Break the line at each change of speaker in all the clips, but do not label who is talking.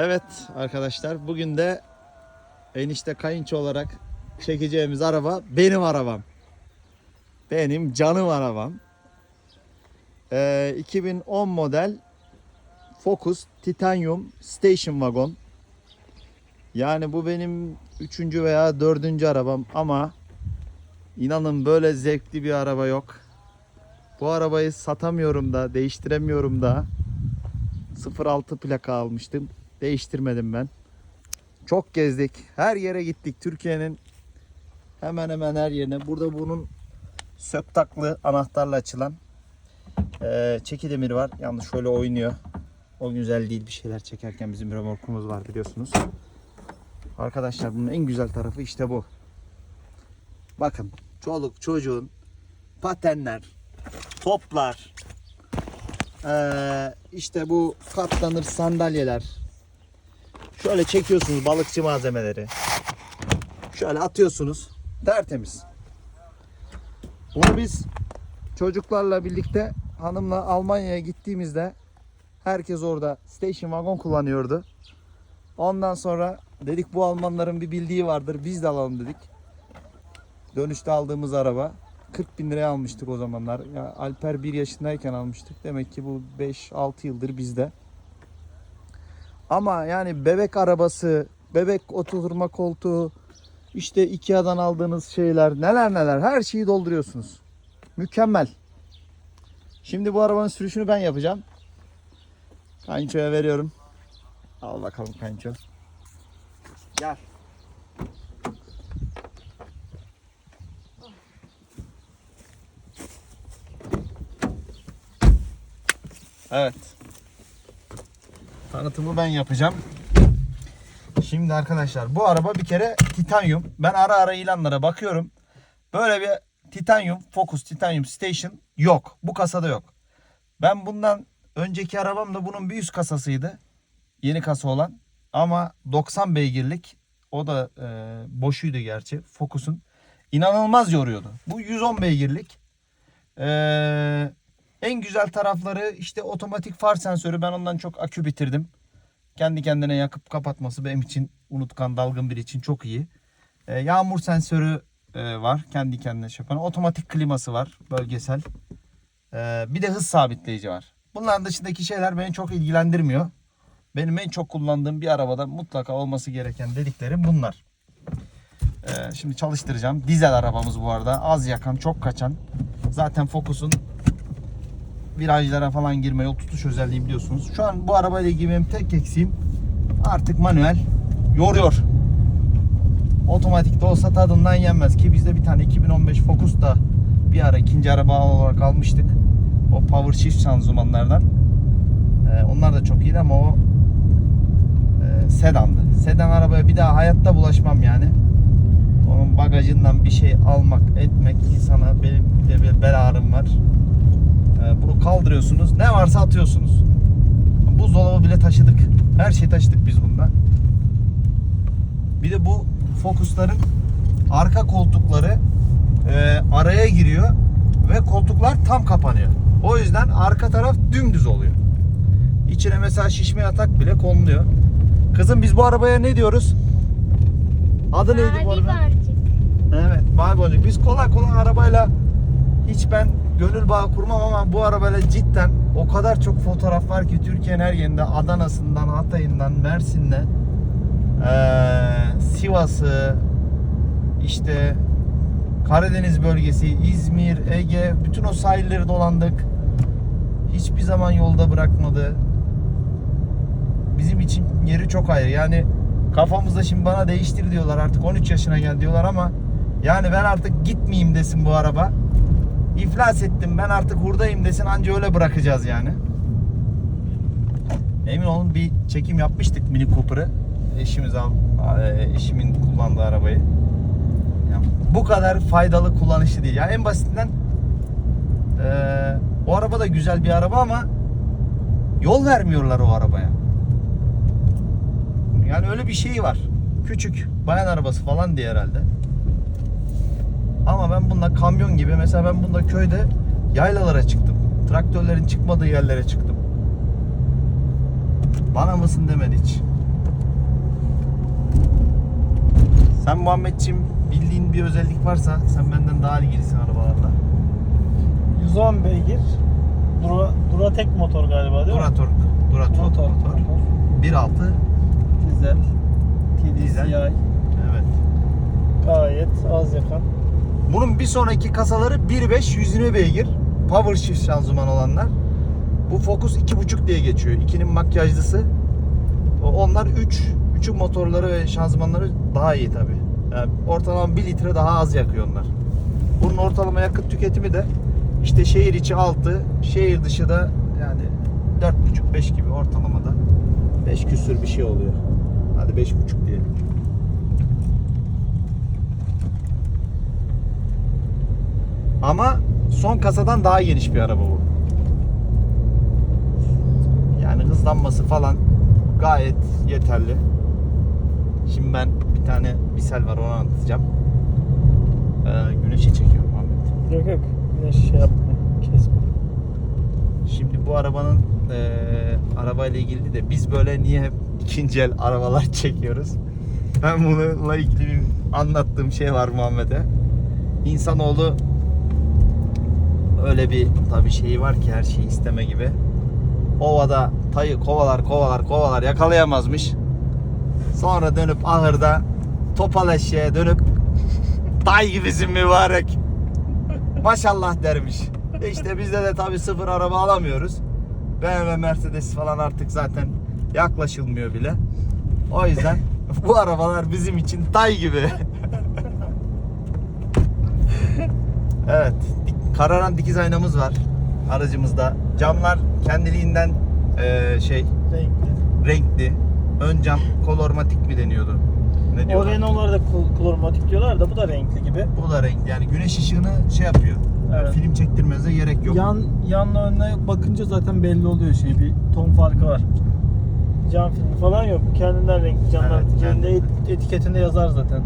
Evet arkadaşlar bugün de enişte kayınço olarak çekeceğimiz araba benim arabam. Benim canım arabam. Ee, 2010 model Focus Titanium Station Wagon. Yani bu benim üçüncü veya dördüncü arabam ama inanın böyle zevkli bir araba yok. Bu arabayı satamıyorum da değiştiremiyorum da. 06 plaka almıştım. Değiştirmedim ben. Çok gezdik. Her yere gittik. Türkiye'nin hemen hemen her yerine. Burada bunun söktaklı anahtarla açılan eee çeki var. Yalnız şöyle oynuyor. O güzel değil bir şeyler çekerken bizim remorkumuz var biliyorsunuz. Arkadaşlar bunun en güzel tarafı işte bu. Bakın çoluk çocuğun patenler, toplar, ee, işte bu katlanır sandalyeler. Şöyle çekiyorsunuz balıkçı malzemeleri. Şöyle atıyorsunuz. Tertemiz. Bunu biz çocuklarla birlikte hanımla Almanya'ya gittiğimizde herkes orada station wagon kullanıyordu. Ondan sonra dedik bu Almanların bir bildiği vardır biz de alalım dedik. Dönüşte aldığımız araba 40 bin liraya almıştık o zamanlar. Ya Alper 1 yaşındayken almıştık. Demek ki bu 5-6 yıldır bizde. Ama yani bebek arabası, bebek oturma koltuğu, işte Ikea'dan aldığınız şeyler neler neler her şeyi dolduruyorsunuz. Mükemmel. Şimdi bu arabanın sürüşünü ben yapacağım. Kayınçoya veriyorum. Al bakalım kayınço. Gel. Evet. Tanıtımı ben yapacağım. Şimdi arkadaşlar bu araba bir kere titanyum. Ben ara ara ilanlara bakıyorum. Böyle bir titanyum Focus Titanium Station yok. Bu kasada yok. Ben bundan önceki arabam da bunun bir üst kasasıydı. Yeni kasa olan. Ama 90 beygirlik. O da e, boşuydu gerçi. Focus'un. İnanılmaz yoruyordu. Bu 110 beygirlik. Eee en güzel tarafları işte otomatik far sensörü. Ben ondan çok akü bitirdim. Kendi kendine yakıp kapatması benim için unutkan dalgın biri için çok iyi. Ee, yağmur sensörü e, var. Kendi kendine şey yapan. Otomatik kliması var. Bölgesel. Ee, bir de hız sabitleyici var. Bunların dışındaki şeyler beni çok ilgilendirmiyor. Benim en çok kullandığım bir arabada mutlaka olması gereken dediklerim bunlar. Ee, şimdi çalıştıracağım. Dizel arabamız bu arada. Az yakan, çok kaçan. Zaten Focus'un virajlara falan girme yol tutuş özelliği biliyorsunuz. Şu an bu arabayla ilgili benim tek eksiğim artık manuel yoruyor. Otomatik de olsa tadından yenmez ki bizde bir tane 2015 Focus da bir ara ikinci araba olarak almıştık. O power shift şanzımanlardan. Ee, onlar da çok iyiydi ama o e, sedandı. Sedan arabaya bir daha hayatta bulaşmam yani. Onun bagajından bir şey almak, etmek insana benim de bir bel ağrım var. Ee, Bunu kaldırıyorsunuz. Ne varsa atıyorsunuz. Buzdolabı bile taşıdık. Her şeyi taşıdık biz bunda. Bir de bu Focus'ların arka koltukları e, araya giriyor ve koltuklar tam kapanıyor. O yüzden arka taraf dümdüz oluyor. İçine mesela şişme yatak bile konuluyor. Kızım biz bu arabaya ne diyoruz? Adı neydi bu
Mavi
araba?
boncuk.
Evet mavi boncuk. Biz kolay kolay arabayla hiç ben gönül bağı kurmam ama bu arabayla cidden o kadar çok fotoğraf var ki Türkiye'nin her yerinde Adana'sından, Hatay'ından, Mersin'le eee, Sivas'ı işte Karadeniz bölgesi, İzmir, Ege bütün o sahilleri dolandık. Hiçbir zaman yolda bırakmadı. Bizim için yeri çok ayrı. Yani kafamızda şimdi bana değiştir diyorlar artık 13 yaşına gel diyorlar ama yani ben artık gitmeyeyim desin bu araba. İflas ettim ben artık hurdayım desin anca öyle bırakacağız yani. Emin olun bir çekim yapmıştık Mini Cooper'ı. Eşimiz al, e, eşimin kullandığı arabayı. Ya bu kadar faydalı kullanışı değil. Yani en basitinden e, o araba da güzel bir araba ama yol vermiyorlar o arabaya. Yani öyle bir şey var. Küçük bayan arabası falan diye herhalde. Ama ben bununla kamyon gibi mesela ben bunda köyde yaylalara çıktım. Traktörlerin çıkmadığı yerlere çıktım. Bana mısın demedi hiç. Sen Muhammedciğim bildiğin bir özellik varsa sen benden daha ilgilisin arabalarla.
110 beygir. Dura, Duratek motor galiba değil mi?
Duratork. Duratork.
Motor.
motor. 1.6
Dizel. TDCI.
Dizel. Evet.
Gayet az yakan.
Bunun bir sonraki kasaları 1.5 120 beygir. Power shift şanzıman olanlar. Bu Focus 2.5 diye geçiyor. 2'nin makyajlısı. Onlar 3. 3'ün motorları ve şanzımanları daha iyi tabi. Yani ortalama 1 litre daha az yakıyor onlar. Bunun ortalama yakıt tüketimi de işte şehir içi 6, şehir dışı da yani 4.5-5 gibi ortalamada. 5 küsür bir şey oluyor. Hadi 5.5 diyelim. Ama son kasadan daha geniş bir araba bu. Yani hızlanması falan gayet yeterli. Şimdi ben bir tane misal var onu anlatacağım. Ee, güneşi çekiyorum Ahmet.
Yok yok. Güneş şey yapma. Kesme.
Şimdi bu arabanın eee arabayla ilgili de biz böyle niye hep ikinci el arabalar çekiyoruz? Ben bununla ilgili bir anlattığım şey var Muhammed'e. İnsanoğlu öyle bir tabii şeyi var ki her şeyi isteme gibi. Ovada tayı kovalar kovalar kovalar yakalayamazmış. Sonra dönüp ahırda topal eşeğe dönüp tay gibisin mübarek. Maşallah dermiş. E İşte bizde de tabii sıfır araba alamıyoruz. BMW Mercedes falan artık zaten yaklaşılmıyor bile. O yüzden bu arabalar bizim için tay gibi. evet. Kararan dikiz aynamız var aracımızda. Camlar kendiliğinden eee, şey
Renkli.
renkli. Ön cam kolormatik mi deniyordu? Ne
O
diyorlar?
Renault'larda kl- klormatik diyorlar da bu da renkli gibi.
Bu da renk. Yani güneş ışığını şey yapıyor.
Evet.
Film çektirmenize gerek yok.
Yan yanla önüne bakınca zaten belli oluyor şey bir ton farkı var. Cam filmi falan yok. Kendinden renkli camlar.
Evet,
Kendi
kendi.
et- etiketinde yazar zaten.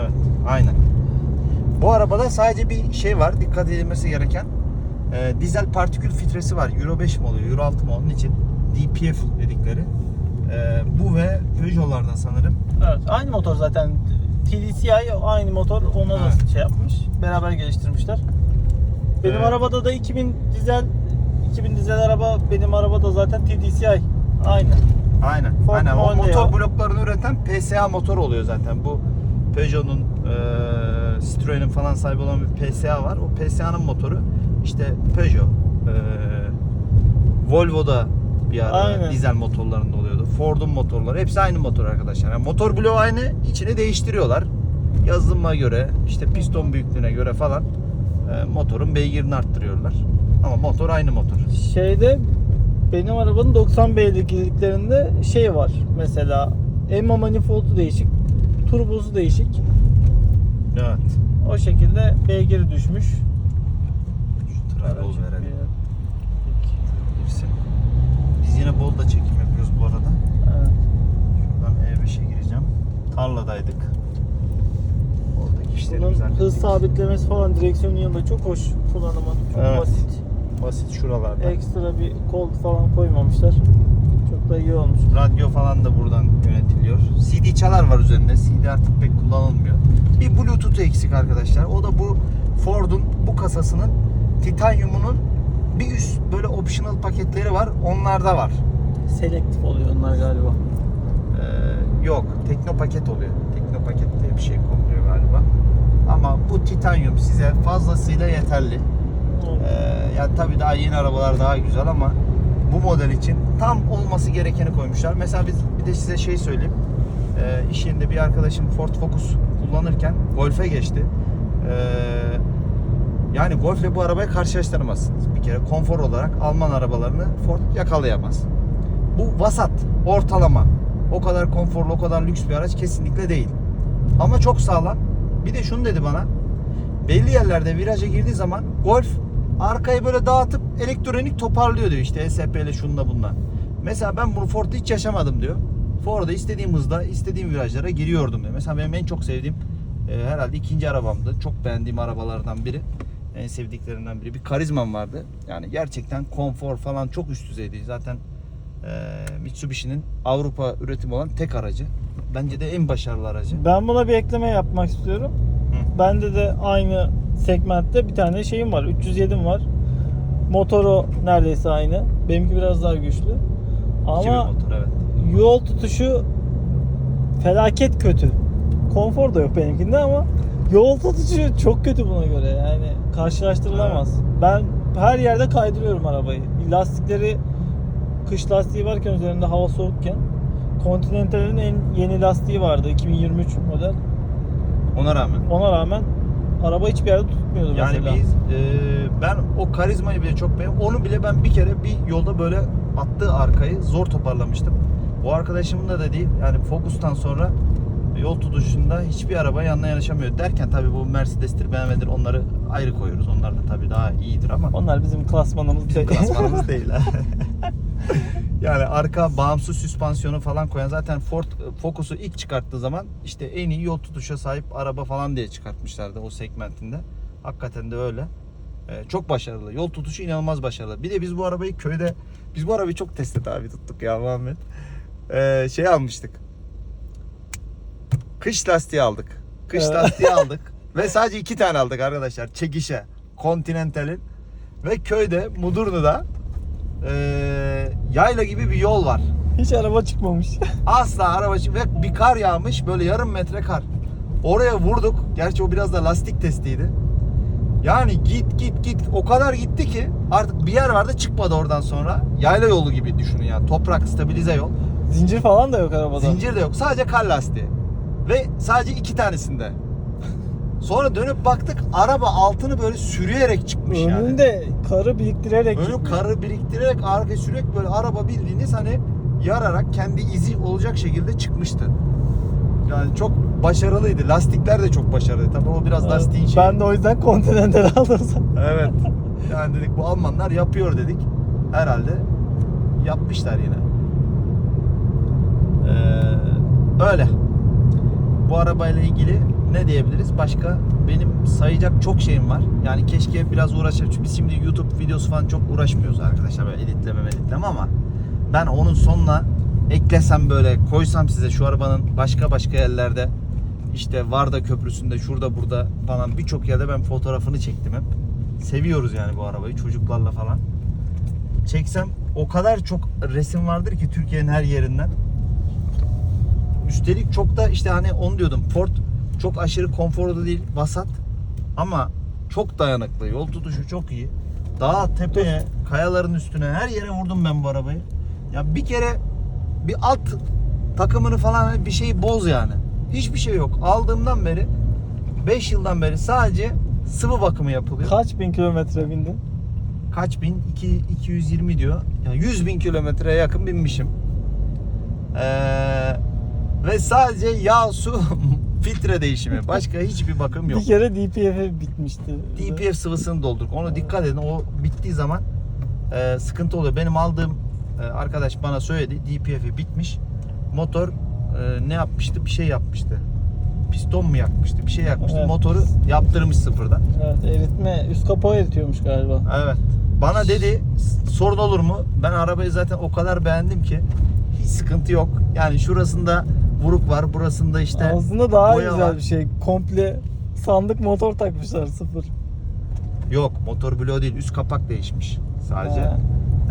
Evet, aynen. Bu arabada sadece bir şey var, dikkat edilmesi gereken. Ee, dizel partikül filtresi var. Euro 5 mi oluyor, Euro 6 mı onun için? DPF dedikleri. Ee, bu ve Peugeot'larda sanırım.
Evet. Aynı motor zaten. TDCI aynı motor. Ona da
Evet.
şey yapmış. Beraber geliştirmişler. Benim
Evet.
arabada da 2000 dizel 2000 dizel araba benim arabada zaten TDCI. Aynı.
Aynen.
Ford
Aynen. O motor bloklarını üreten PSA motor oluyor zaten. Bu Peugeot'un, e, Citroen'in falan sahibi olan bir PSA var. O PSA'nın motoru işte Peugeot, e, Volvo'da bir ara
Aynen.
dizel motorlarında oluyordu. Ford'un motorları hepsi aynı motor arkadaşlar. Yani motor bloğu aynı, içini değiştiriyorlar. Yazılıma göre, işte piston büyüklüğüne göre falan e, motorun beygirini arttırıyorlar. Ama motor aynı motor.
Şeyde benim arabanın 90 beygirliklerinde şey var. Mesela Emma manifoldu değişik. Turbosu değişik.
Evet.
O şekilde beygiri düşmüş.
Şu
Aracı
verelim. Girsin. Biz yine bol da çekim yapıyoruz bu arada.
Evet.
Şuradan E5'e gireceğim. Tarladaydık. Oradaki
Bunun
işlerimizi hallettik.
hız sabitlemesi falan direksiyonun yanında çok hoş kullanımı. Çok
Evet.
basit.
Basit şuralarda.
Ekstra bir kol falan koymamışlar. Çok da iyi olmuş.
Radyo falan da buradan yönetiliyor. CD çalar var üzerinde. CD artık pek kullanılmıyor. Bir Bluetooth eksik arkadaşlar. O da bu Ford'un bu kasasının titanyumunun bir üst böyle optional paketleri var. Onlarda var.
Selektif oluyor onlar galiba.
Ee, yok, tekno paket oluyor. Tekno paket diye bir şey konuluyor galiba. Ama bu titanyum size fazlasıyla yeterli. Ee, yani tabii daha yeni arabalar daha güzel ama bu model için tam olması gerekeni koymuşlar. Mesela biz bir de size şey söyleyeyim. Ee, iş yerinde bir arkadaşım Ford Focus kullanırken Golf'e geçti. Ee, yani Golf'le bu arabayı karşılaştıramazsınız. Bir kere konfor olarak Alman arabalarını Ford yakalayamaz. Bu vasat, ortalama. O kadar konforlu, o kadar lüks bir araç kesinlikle değil. Ama çok sağlam. Bir de şunu dedi bana. Belli yerlerde viraja girdiği zaman Golf arkayı böyle dağıtıp elektronik toparlıyor diyor işte ESP ile şununla bununla. Mesela ben bunu Ford'da hiç yaşamadım diyor. Ford'da istediğim hızda istediğim virajlara giriyordum diyor. Mesela benim en çok sevdiğim e, herhalde ikinci arabamdı. Çok beğendiğim arabalardan biri. En sevdiklerinden biri. Bir karizmam vardı. Yani gerçekten konfor falan çok üst düzeydi. Zaten Ee, Mitsubishi'nin Avrupa üretimi olan tek aracı. Bence de en başarılı aracı.
Ben buna bir ekleme yapmak istiyorum.
Hı.
Bende de aynı segmentte bir tane şeyim var. 307'm var. Motoru neredeyse aynı. Benimki biraz daha güçlü.
2000
Ama
motor evet.
yol tutuşu felaket kötü. Konfor da yok benimkinde ama yol tutuşu çok kötü buna göre. Yani karşılaştırılamaz. Ben her yerde kaydırıyorum arabayı. Lastikleri kış lastiği varken üzerinde hava soğukken Continental'in en yeni lastiği vardı 2023 model.
Ona rağmen.
Ona rağmen araba hiçbir yerde tutmuyordu
Yani
mesela.
biz e, ben o karizmayı bile çok beğendim. Onu bile ben bir kere bir yolda böyle attığı arkayı zor toparlamıştım. O arkadaşımın da dediği yani Focus'tan sonra yol tutuşunda hiçbir araba yanına yanaşamıyor derken tabii bu Mercedes'tir, BMW'dir onları ayrı koyuyoruz. Onlar da tabii daha iyidir ama
Onlar bizim klasmanımız
bizim
değil.
klasmanımız değil. yani arka bağımsız süspansiyonu falan koyan zaten Ford Focus'u ilk çıkarttığı zaman işte en iyi yol tutuşa sahip araba falan diye çıkartmışlardı o segmentinde. Hakikaten de öyle. Ee, çok başarılı. Yol tutuşu inanılmaz başarılı. Bir de biz bu arabayı köyde biz bu arabayı çok test abi tuttuk ya Muhammed. Ee, şey almıştık. Kış lastiği aldık. Kış
Evet.
lastiği aldık. Ve sadece iki tane aldık arkadaşlar. Çekişe. Continental'in. Ve köyde Mudurnu'da ee, yayla gibi bir yol var.
Hiç araba çıkmamış.
Asla araba çık- ve bir kar yağmış böyle yarım metre kar. Oraya vurduk. Gerçi o biraz da lastik testiydi. Yani git git git o kadar gitti ki artık bir yer vardı çıkmadı oradan sonra. Yayla yolu gibi düşünün yani. Toprak stabilize yol.
Zincir falan da yok arabada.
Zincir de yok. Sadece kar lastiği. Ve sadece iki tanesinde. Sonra dönüp baktık araba altını böyle sürüyerek çıkmış yani.
Önünde karı biriktirerek
Önü karı biriktirerek arka sürekli böyle araba bildiğiniz hani yararak kendi izi olacak şekilde çıkmıştı. Yani çok başarılıydı. Lastikler de çok başarılıydı. Tabii o biraz lastiğin şeyi.
Ben de o yüzden Continental aldım.
Evet. Yani dedik bu Almanlar yapıyor dedik. Herhalde yapmışlar yine. Ee, öyle. Bu arabayla ilgili ne diyebiliriz? Başka benim sayacak çok şeyim var. Yani keşke biraz uğraşalım. Çünkü biz şimdi YouTube videosu falan çok uğraşmıyoruz arkadaşlar. Böyle editleme editleme ama ben onun sonuna eklesem böyle koysam size şu arabanın başka başka yerlerde işte Varda Köprüsü'nde şurada burada falan birçok yerde ben fotoğrafını çektim hep. Seviyoruz yani bu arabayı çocuklarla falan. Çeksem o kadar çok resim vardır ki Türkiye'nin her yerinden. Üstelik çok da işte hani onu diyordum Ford çok aşırı konforlu değil vasat ama çok dayanıklı yol tutuşu çok iyi. Dağa tepeye kayaların üstüne her yere vurdum ben bu arabayı. Ya bir kere bir alt takımını falan bir şeyi boz yani. Hiçbir şey yok. Aldığımdan beri 5 yıldan beri sadece sıvı bakımı yapılıyor.
Kaç bin kilometre bindin?
Kaç bin? 2, 220 diyor. Ya 100 bin kilometreye yakın binmişim. Ee, ve sadece yağ, su, filtre değişimi. Başka hiçbir bakım yok.
Bir kere DPF'e bitmişti.
DPF sıvısını doldurduk. Ona dikkat edin. O bittiği zaman e, sıkıntı oluyor. Benim aldığım e, arkadaş bana söyledi. DPF'i bitmiş. Motor e, ne yapmıştı? Bir şey yapmıştı. Piston mu yakmıştı? Bir şey yakmıştı.
Evet.
Motoru yaptırmış sıfırdan.
Evet eritme üst kapağı eritiyormuş galiba.
Evet. Bana dedi sorun olur mu? Ben arabayı zaten o kadar beğendim ki hiç sıkıntı yok. Yani şurasında vuruk var, burasında işte
Aslında daha
boya
güzel
var.
bir şey. Komple sandık motor takmışlar sıfır.
Yok, motor bloğu değil, üst kapak değişmiş sadece.
Ha.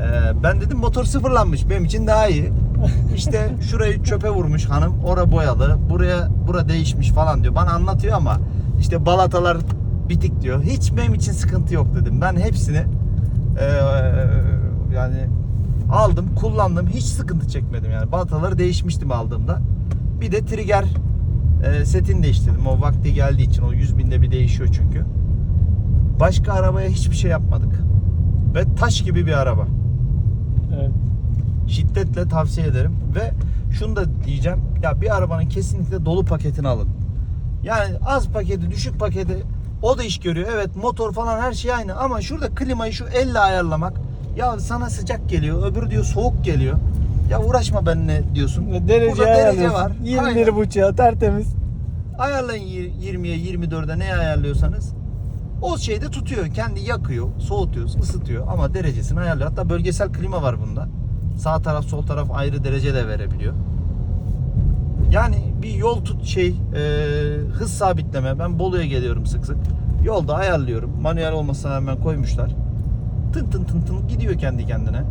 Ee, ben dedim motor sıfırlanmış. Benim için daha iyi. İşte şurayı çöpe vurmuş hanım. Ora boyalı. Buraya bura değişmiş falan diyor. Bana anlatıyor ama işte balatalar bitik diyor. Hiç benim için sıkıntı yok dedim. Ben hepsini eee, yani aldım, kullandım. Hiç sıkıntı çekmedim yani. Balataları değişmiştim aldığımda. Bir de trigger eee, setini değiştirdim. O vakti geldiği için o 100 binde bir değişiyor çünkü. Başka arabaya hiçbir şey yapmadık. Ve taş gibi bir araba
Evet.
şiddetle tavsiye ederim ve şunu da diyeceğim ya bir arabanın kesinlikle dolu paketini alın. Yani az paketi düşük paketi o da iş görüyor. Evet motor falan her şey aynı ama şurada klimayı şu elle ayarlamak ya sana sıcak geliyor öbürü diyor soğuk geliyor. Ya uğraşma benimle diyorsun.
Ve derece
Burada derece var.
21
Aynen.
buçuğa tertemiz.
Ayarlayın yir- 20'ye 24'e neye ayarlıyorsanız. O şeyde tutuyor. Kendi yakıyor, soğutuyor, ısıtıyor ama derecesini ayarlıyor. Hatta bölgesel klima var bunda. Sağ taraf sol taraf ayrı derece de verebiliyor. Yani bir yol tut şey e, hız sabitleme. Ben Bolu'ya geliyorum sık sık. Yolda ayarlıyorum. Manuel olmasına rağmen koymuşlar. Tın tın tın tın gidiyor kendi kendine.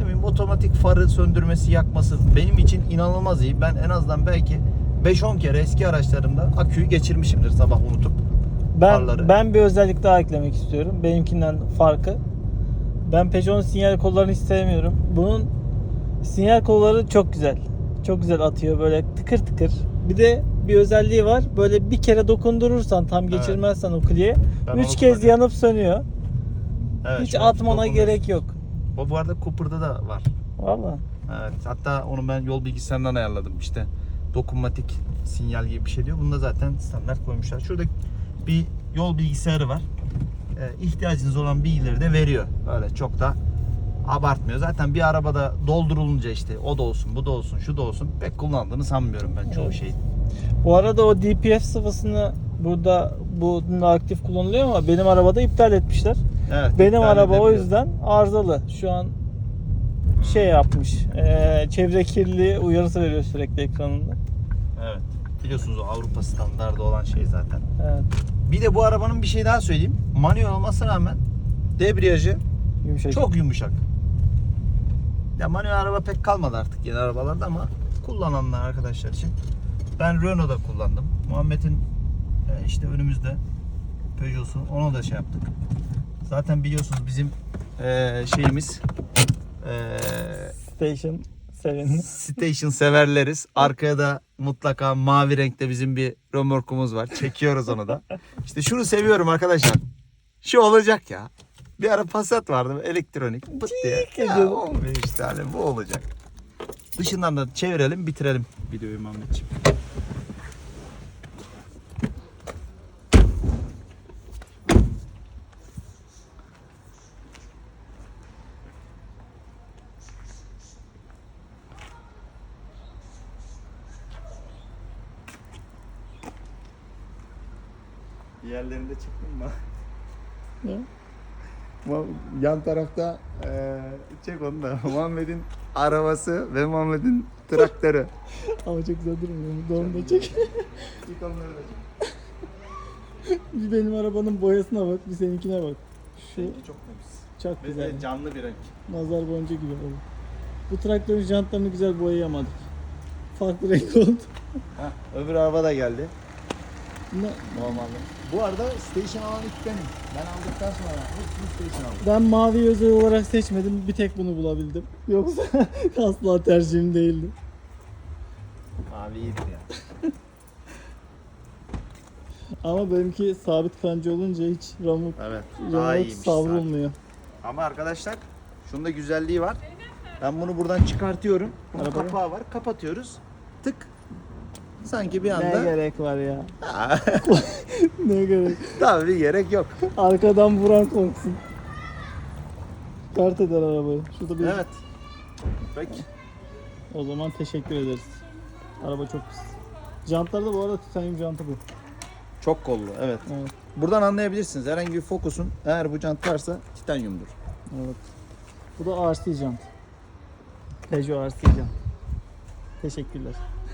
Eminim otomatik farı söndürmesi yakması benim için inanılmaz iyi. Ben en azından belki 5-10 kere eski araçlarımda aküyü geçirmişimdir sabah unutup.
Ben
Farları.
ben bir özellik daha eklemek istiyorum. Benimkinden farkı. Ben Peugeot'un sinyal kollarını hiç sevmiyorum. Bunun sinyal kolları çok güzel. Çok güzel atıyor böyle tıkır tıkır. Bir de bir özelliği var. Böyle bir kere dokundurursan tam
Evet.
geçirmezsen o kliye
Ben
üç
onu
kez
kullanıyorum.
yanıp sönüyor.
Evet,
hiç atmana gerek yok.
Bu, bu arada Cooper'da da var.
Valla.
Evet. Hatta onu ben yol bilgisayarından ayarladım. İşte dokunmatik sinyal gibi bir şey diyor. Bunda zaten standart koymuşlar. Şurada bir yol bilgisayarı var. Ee, ihtiyacınız olan bilgileri de veriyor. Öyle çok da abartmıyor. Zaten bir arabada doldurulunca işte o da olsun, bu da olsun, şu da olsun pek kullandığını sanmıyorum ben çoğu
Evet.
şeyi.
Bu arada o DPF sıvısını burada bunda aktif kullanılıyor ama benim arabada iptal etmişler.
Evet.
Benim araba o yüzden arızalı. Şu an şey yapmış. eee, çevre kirliliği uyarısı veriyor sürekli ekranında.
Evet. Biliyorsunuz o Avrupa standardı olan şey zaten.
Evet.
Bir de bu arabanın bir şey daha söyleyeyim. Manuel olmasına rağmen debriyajı
Yumuşacık.
Çok yumuşak. Ya manuel araba pek kalmadı artık yeni arabalarda ama kullananlar arkadaşlar için. Ben Renault'da kullandım. Muhammed'in e, işte önümüzde Peugeot'su onu da şey yaptık. Zaten biliyorsunuz bizim e, şeyimiz e,
Station sevindim.
station severleriz. Arkaya da mutlaka mavi renkte bizim bir römorkumuz var. Çekiyoruz onu da. İşte şunu seviyorum arkadaşlar. Şu olacak ya. Bir ara Passat vardı elektronik. Pıt diye. Ya olmuyor işte hani bu olacak. Dışından da çevirelim bitirelim videoyu Muhammedciğim. Diğerlerinde çıktın mı?
Ne?
Yan tarafta eee çek onu da Muhammed'in arabası ve Muhammed'in traktörü.
Ama çok güzel durmuyor mu? Da çek.
İlk onları da çek.
bir benim arabanın boyasına bak, bir seninkine bak. Şu
Rengi çok temiz.
çok
Ve
güzel.
de canlı bir renk.
Nazar boncuğu gibi oldu. Bu traktörün jantlarını güzel boyayamadık. Farklı renk oldu.
Heh, öbür araba da geldi.
Ne-
Normalde. Bu arada station alan ilk benim. Ben aldıktan sonra hepsini station aldım.
Ben mavi özel olarak seçmedim. Bir tek bunu bulabildim. Yoksa asla tercihim değildi.
Abi iyidir ya.
Ama benimki sabit kancı olunca hiç ramuk,
Evet. Daha
ramuk
iyiymiş zaten.
savrulmuyor.
Ama arkadaşlar şunun da güzelliği var. Ben bunu buradan çıkartıyorum. Bunun kapağı var. Kapatıyoruz. Tık. Sanki bir
Ne
anda.
gerek var ya? Ne gerek?
Tabii bir gerek yok.
Arkadan vuran korksun. Kart eder arabayı. Şurada bir...
Evet. Peki.
O zaman teşekkür ederiz. Araba çok pis. Jantlarda bu arada titanyum jantı bu.
Çok kollu. Evet.
Evet.
Buradan anlayabilirsiniz. Herhangi bir Focus'un eğer bu jant varsa titanyumdur.
Evet. Bu da RC jant. Peugeot RC jant. Teşekkürler.